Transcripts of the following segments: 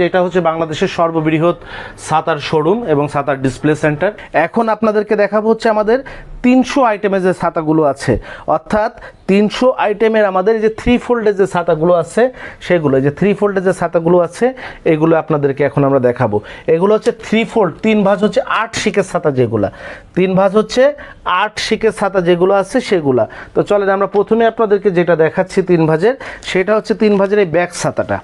যেটা হচ্ছে বাংলাদেশের সর্ববৃহৎ সাতার শোরুম এবং সাতার ডিসপ্লে সেন্টার। এখন আপনাদেরকে দেখাবো হচ্ছে আমাদের তিনশো আইটেমের যে ছাতাগুলো আছে। অর্থাৎ তিনশো আইটেমের আমাদের যে থ্রি ফোল্ডের যে ছাতাগুলো আছে, সেগুলো যে থ্রি ফোল্ডের যে ছাতাগুলো আছে, এগুলো আপনাদেরকে এখন আমরা দেখাবো। এগুলো হচ্ছে থ্রি ফোল্ড তিন ভাঁজ হচ্ছে আট শিকের ছাতা যেগুলা। তিন ভাঁজ হচ্ছে আট শিকের ছাতা যেগুলো আছে, সেগুলা। তো চলেন আমরা প্রথমে আপনাদেরকে যেটা দেখাচ্ছি তিন ভাঁজের, সেটা হচ্ছে তিন ভাঁজের এই ব্যাক ছাতাটা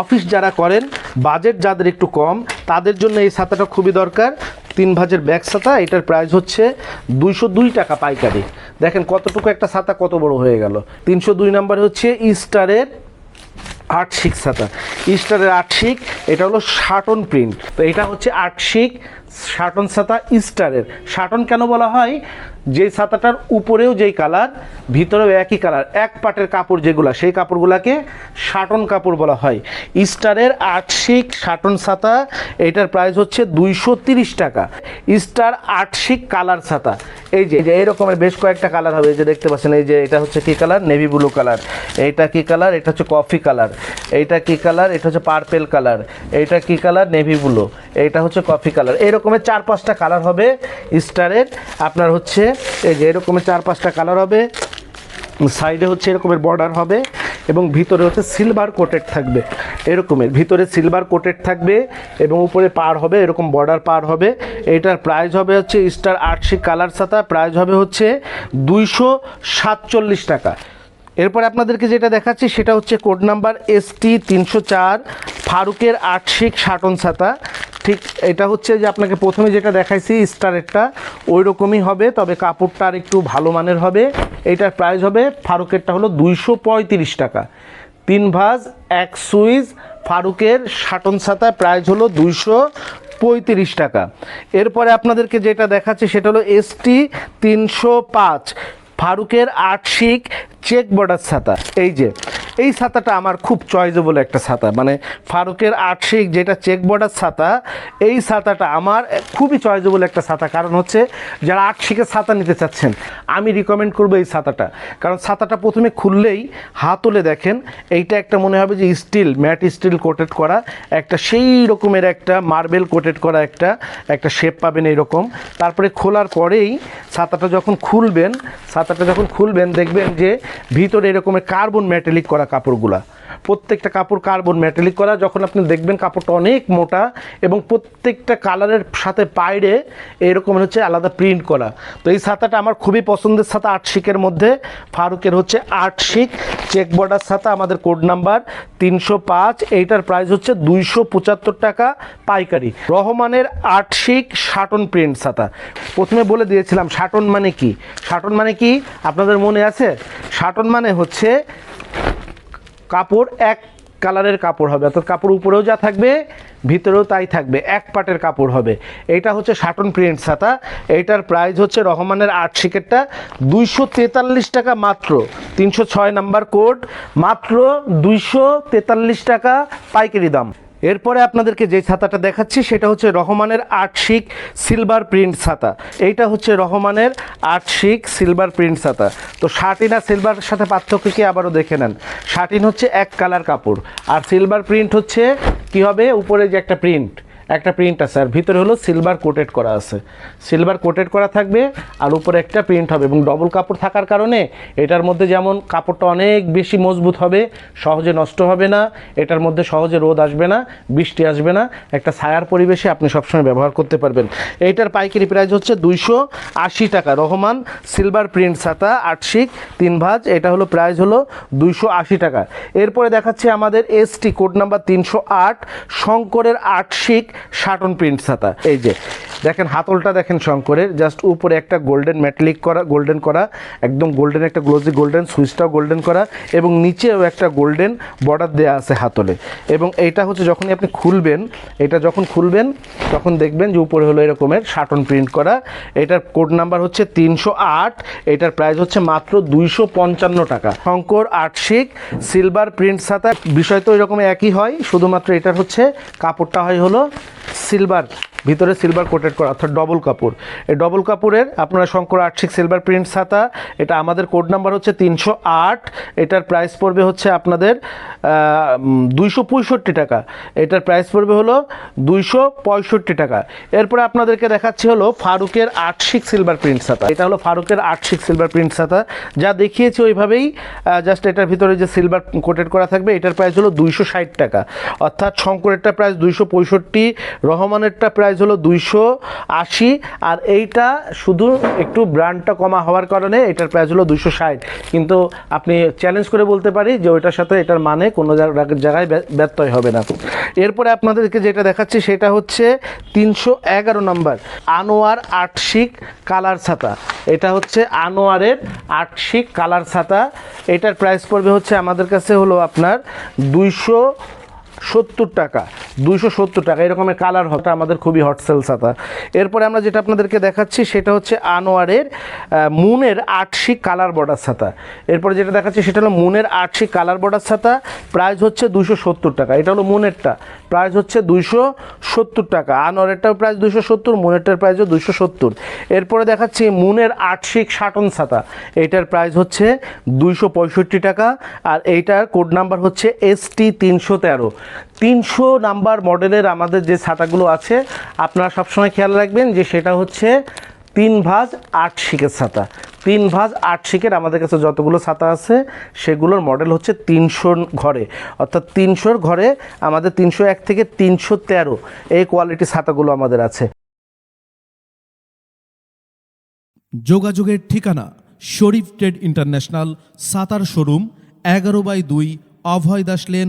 অফিস যারা করেন বাজেট যাদের একটু কম, তাদের জন্য এই ছাতাটা খুবই দরকার। তিন ভাজের ব্যাগ ছাতা, এটার প্রাইস হচ্ছে দুইশো দুই টাকা পাইকারি। দেখেন কতটুকু একটা ছাতা, কত বড় হয়ে গেল। তিনশো দুই নাম্বার হচ্ছে ইস্টারের আট শিক ছাতা। ইস্টারের আট শিক এটা হলো শাটন প্রিন্ট তো এটা হচ্ছে আট শিক শাটন ছাতা ইস্টারের শাটন কেন বলা হয়? যে ছাতাটার উপরেও যেই কালার, ভিতরেও একই কালার, এক পাটের কাপড় যেগুলা, সেই কাপড়গুলাকে শাটন কাপড় বলা হয়। ইস্টারের আট শিক শাটন ছাতা, এটার প্রাইস হচ্ছে দুইশো টাকা। স্টার আট শিক কালার ছাতা। এই যে এই যে, এরকমের বেশ কয়েকটা কালার হবে। এই যে দেখতে পাচ্ছেন, এই যে এটা হচ্ছে কী কালার? Navy blue colour. এইটা কী কালার? এটা হচ্ছে কফি কালার। এইটা কী কালার? এটা হচ্ছে পার্পেল কালার। এইটা কী কালার? Navy blue. এইটা হচ্ছে কফি কালার। এরকমের চার পাঁচটা কালার হবে স্টারের। আপনার হচ্ছে এই যে এরকমের চার পাঁচটা কালার হবে সাইডে হচ্ছে এরকমের বর্ডার হবে এবং ভিতরে হচ্ছে সিলভার কোটেড থাকবে। এরকমের ভিতরে সিলভার কোটেড থাকবে এবং উপরে পার হবে, এরকম বর্ডার পার হবে। এটার প্রাইস হবে হচ্ছে স্টার আটশি কালার ছাতা প্রাইস হবে হচ্ছে দুইশো সাতচল্লিশ টাকা। এরপরে আপনাদেরকে যেটা দেখাচ্ছি সেটা হচ্ছে কোড নাম্বার এস টি তিনশো চার, ফারুকের আটশিক সাটন ছাতা। ঠিক এটা হচ্ছে যে আপনাকে প্রথমে যেটা দেখাইছি স্টারেরটা ওই রকমই হবে, তবে কাপড়টা আর একটু ভালো মানের হবে। এটার প্রাইস হবে, ফারুকেরটা হলো দুইশো পঁয়ত্রিশ টাকা। তিন ভাঁজ, এক সুইচ ফারুকের শাটন ছাতা প্রাইস হলো দুইশো পঁয়ত্রিশ টাকা। এরপরে আপনাদেরকে যেটা দেখাচ্ছে, সেটা হলো এসটি তিনশো পাঁচ, ফারুকের আটশিক চেক বর্ডার ছাতা। এই যে এই ছাতাটা আমার খুব চয়েজেবল একটা ছাতা। মানে ফারুকের আটশিক যেটা চেক বর্ডার ছাতা, এই ছাতাটা আমার খুবই চয়েজেবল একটা ছাতা। কারণ হচ্ছে, যারা আটশিকের ছাতা নিতে চাচ্ছেন, আমি রিকমেন্ড করব এই ছাতাটা। কারণ ছাতাটা প্রথমে খুললেই হাতলে দেখেন, এইটা একটা মনে হবে যে স্টিল ম্যাট স্টিল কোটেড করা। একটা সেই রকমের একটা মার্বেল কোটেড করা একটা একটা শেপ পাবেন এইরকম। তারপরে খোলার পরেই ছাতাটা যখন খুলবেন, ছাতাটা যখন খুলবেন, দেখবেন যে ভিতরে এরকমের কার্বন মেটালিক করা কাপড়গুলা। প্রত্যেকটা কাপড় কার্বন মেটালিক করা, যখন আপনি দেখবেন কাপড়টা অনেক মোটা এবং প্রত্যেকটা কালারের সাথে পাইরে এরকম হচ্ছে আলাদা প্রিন্ট করা। তো এই ছাতাটা আমার খুবই পছন্দের ছাতা, আট শিকের মধ্যে। ফারুকের হচ্ছে আট শিক চেক বর্ডার ছাতা, আমাদের কোড নাম্বার তিনশো পাঁচ। এইটার প্রাইস হচ্ছে দুইশো পঁচাত্তর টাকা পাইকারি। রহমানের আট শিক শাটন প্রিন্ট ছাতা। প্রথমে বলে দিয়েছিলাম, শাটন মানে কি? শাটন মানে কি? আপনাদের মনে আছে? শাটন মানে হচ্ছে কাপড়, এক কালারের কাপড় হবে। অর্থাৎ কাপড় উপরেও যা থাকবে, ভিতরেও তাই থাকবে। এক পাটের কাপড় হবে। এটা হচ্ছে শাটন প্রিন্ট ছাতা। এইটার প্রাইস হচ্ছে রহমানের আর্ট শিকেটটা। দুইশো তেতাল্লিশ টাকা মাত্র। তিনশো ছয় নাম্বার কোড মাত্র দুইশো তেতাল্লিশ টাকা পাইকারি দাম। এরপরে আপনাদেরকে যে ছাতাটা দেখাচ্ছি, সেটা হচ্ছে রহমানের আটশিক সিলভার প্রিন্ট ছাতা। এইটা হচ্ছে রহমানের আটশিক সিলভার প্রিন্ট ছাতা। তো শার্টিন আর সিলভারের সাথে পার্থক্য কি আবারও দেখে নেন। শার্টিন হচ্ছে এক কালার কাপড়, আর সিলভার প্রিন্ট হচ্ছে কি হবে? উপরে যে একটা প্রিন্ট। একটা প্রিন্ট আছে, আর ভিতরে হলো সিলভার কোটেড করা আছে। সিলভার কোটেড করা থাকবে, আর উপরে একটা প্রিন্ট হবে, এবং ডবল কাপড় থাকার কারণে এটার মধ্যে যেমন কাপড়টা অনেক বেশি মজবুত হবে, সহজে নষ্ট হবে না, এটার মধ্যে সহজে রোদ আসবে না, বৃষ্টি আসবে না, একটা ছায়ার পরিবেশে আপনি সবসময় ব্যবহার করতে পারবেন। এইটার পাইকারি প্রাইস হচ্ছে দুইশো আশি টাকা। রহমান সিলভার প্রিন্ট ছাতা আটশিক তিন ভাজ, এটা হলো প্রাইস হলো দুইশো আশি টাকা। এরপরে দেখাচ্ছে আমাদের এসটি কোড নাম্বার তিনশো আট, শঙ্করের আটশিক শাটন প্রিন্ট ছাতা। এই যে দেখেন, হাতলটা দেখেন শঙ্করের জাস্ট উপরে একটা গোল্ডেন মেটালিক করা গোল্ডেন করা, একদম গোল্ডেন একটা গ্লোজি গোল্ডেন সুইচটাও গোল্ডেন করা, এবং নিচেও একটা গোল্ডেন বর্ডার দেওয়া আছে হাতলে। এবং এইটা হচ্ছে যখনই আপনি খুলবেন, এটা যখন খুলবেন, তখন দেখবেন যে উপরে হলো এরকমের শাটন প্রিন্ট করা। এটার কোড নাম্বার হচ্ছে তিনশো আট, এটার প্রাইস হচ্ছে মাত্র দুইশো পঞ্চান্ন টাকা। শঙ্কর, আটশিক সিলভার প্রিন্ট ছাতা, বিষয় তো এরকম একই হয়, শুধুমাত্র এটার হচ্ছে কাপড়টা হয় হলো সিলভার ভিতরে সিলভার কোটেড করা, অর্থাৎ ডবল কাপড়। এই ডবল কাপড়ের আপনারা শঙ্কর আর্টসিক সিলভার প্রিন্ট ছাতা, এটা আমাদের কোড নাম্বার হচ্ছে তিনশো আট, এটার প্রাইস পড়বে হচ্ছে আপনাদের দুইশো পঁয়ষট্টি টাকা। এটার প্রাইস পড়বে হলো দুইশো পঁয়ষট্টি টাকা। এরপরে আপনাদেরকে দেখাচ্ছি হলো ফারুকের আটশিক সিলভার প্রিন্ট ছাতা। এটা হলো ফারুকের আটশিক সিলভার প্রিন্ট ছাতা। যা দেখিয়েছি ওইভাবেই জাস্ট এটার ভিতরে যে সিলভার কোটেড করা থাকবে, এটার প্রাইস হলো দুইশো ষাট টাকা। অর্থাৎ শঙ্করেরটা প্রাইস দুইশো পঁয়ষট্টি, রহমানেরটা প্রাইস হলো দুইশো আশি আর এইটা শুধু একটু ব্র্যান্ডটা কমা হওয়ার কারণে এটার প্রাইস হলো দুইশো ষাট। কিন্তু আপনি চ্যালেঞ্জ করে বলতে পারি যে ওইটার সাথে এটার মানে কোনো জায়গা- জায়গায় ব্য- ব্যত্যয় হবে না। এরপরে আপনাদেরকে যেটা দেখাচ্ছি সেটা হচ্ছে তিনশো এগারো নম্বর আনোয়ার আটশিক কালার ছাতা। এটা হচ্ছে আনোয়ারের আটশিক কালার ছাতা। এটার প্রাইস পড়বে হচ্ছে আমাদের কাছে হলো আপনার দুইশো সত্তর টাকা, দুইশো সত্তর টাকা এরকমের কালার হটা আমাদের খুবই হট সেল ছাতা। এরপরে আমরা যেটা আপনাদেরকে দেখাচ্ছি, সেটা হচ্ছে আনোয়ারের মুনের আটশি কালার বর্ডার ছাতা। এরপরে যেটা দেখাচ্ছি, সেটা হলো মুনের আটশি কালার বর্ডার ছাতা। প্রাইস হচ্ছে দুইশো সত্তর টাকা। এটা হলো মুনেরটা। প্রাইস হচ্ছে দুইশো সত্তর টাকা। আনোয়ারেরটাও প্রাইস দুইশো সত্তর, মুনেরটার প্রাইসও দুইশো সত্তর। এরপরে দেখাচ্ছি মুনের আটশিক শাটন ছাতা। এইটার প্রাইস হচ্ছে দুইশো পঁয়ষট্টি টাকা। আর এইটার কোড নাম্বার হচ্ছে এস টি তিনশো তেরো। তিনশো নাম্বার মডেলের আমাদের যে ছাতাগুলো আছে, আপনারা সবসময় খেয়াল রাখবেন যে সেটা হচ্ছে তিন ভাঁজ আট শিকের ছাতা। তিন ভাঁজ আট শিকের আমাদের কাছে যতগুলো ছাতা আছে, সেগুলোর মডেল হচ্ছে তিনশোর ঘরে। অর্থাৎ তিনশোর ঘরে আমাদের তিনশো এক থেকে তিনশো তেরো এই কোয়ালিটির ছাতাগুলো আমাদের আছে। যোগাযোগের ঠিকানা শরীফ ট্রেড ইন্টারন্যাশনাল, সাতার শোরুম, এগারো বাই দুই অভয় দাস লেন